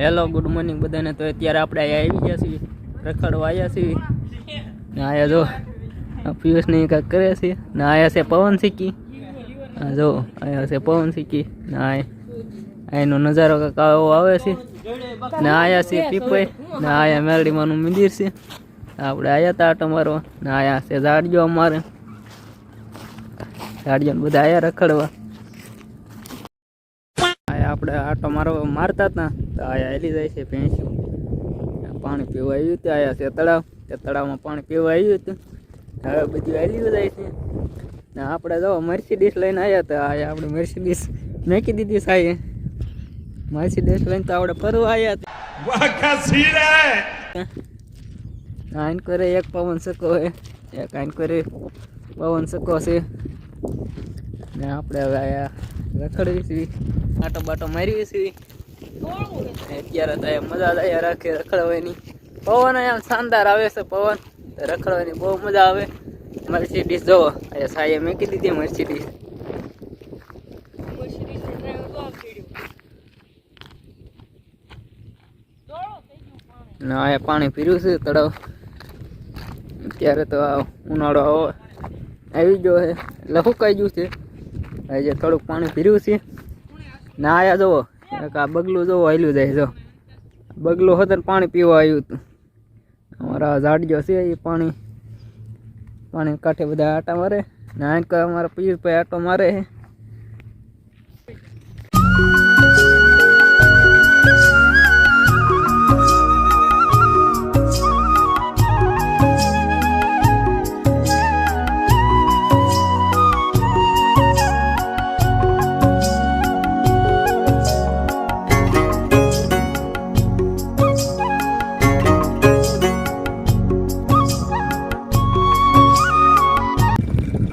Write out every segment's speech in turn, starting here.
Hello good morning બધાને. તો અત્યારે આપણે અહીંયા આવી ગયા છીએ. રખડવા આવ્યા છીએ. ને આયા જો, આ પિયુષને કાંઈક કરે છે. ને આયા છે પવન સિક્કી આ જો આયા છે પવન સિક્કી ને આ અહીંનો નજારો કાંક આવો આવે છે. ને આયા છે પીપઈ ને આયા મેરડીમાંનું મંદિર છે. આપણે આયા હતા આટો મારવા. ને આયા છે ઝાડજો અમારે. ઝાડજો બધા આયા રખડવા. આપણે આટો મારો મારતા હતા તો આયા હેલી જાય છે ભેંસી પાણી પીવા આવ્યું હતું, આયા છે તળાવ. તે તળાવમાં પાણી પીવા આવ્યું હતું. હવે બધું હેલી જાય છે. ને આપણે જો મર્સિડીસ લઈને આવ્યા તો આયા આપણે મર્સિડીસ મેકી દીધી સાહેબ મર્સિડીસ લઈને તો આપણે ફરવા આવ્યા હતા. એક પવન સકો એક આઈન કરે પવન સકો છે. ને આપણે હવે આયા રખડવી છીએ આટો બાટો મારવી છીએ અત્યારે તો એમ મજા થાય રાખે રખડવાની. પવન એમ શાનદાર આવે છે પવન. રખડવાની બહુ મજા આવે. મર્સિડીસ જોવો. અહીંયા સાઈએ મેકી દીધી મર્સિડીસ ના, અહીંયા પાણી પીર્યું છે, તળાવ. અત્યારે તો આ ઉનાળો આવો. આવી ગયો છે. એટલે કાઈ ગયું છે. આજે થોડુંક પાણી પીર્યું છે. ને આયા જુઓ. આ બગલું જુઓ, હાલ્યું જાય જો બગલું હતું પાણી પીવા આવ્યું હતું અમારા ઝાડજો છે એ પાણી. પાણી કાંઠે બધા આટા મારે. ના આને અમારા અમારા પિયુષભાઈ આટો મારે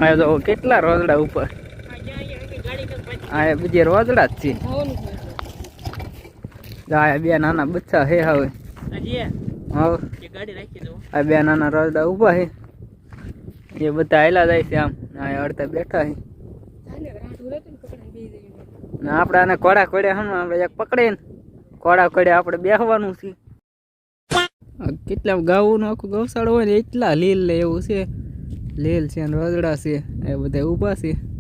આ જો કેટલા રોજડા ઉપર? આ બીજે રોજડા જ છે. આ બે નાના બચ્ચા હે હવે. આ બે નાના રોજડા ઊભા હે એ બધા આયલા જાય છે આમ. આ અડધા બેઠા હે આપણે આને કોડા કોડે હમ આપણે એક પકડે ને. કોડા કોડે આપણે બેહવાનું છે. કેટલા ગાવું આખું ગૌશાળો હોય ને એટલા લીલ લે એવું છે. લીલ છે અને રોજડા છે. એ બધા ઊભા છે.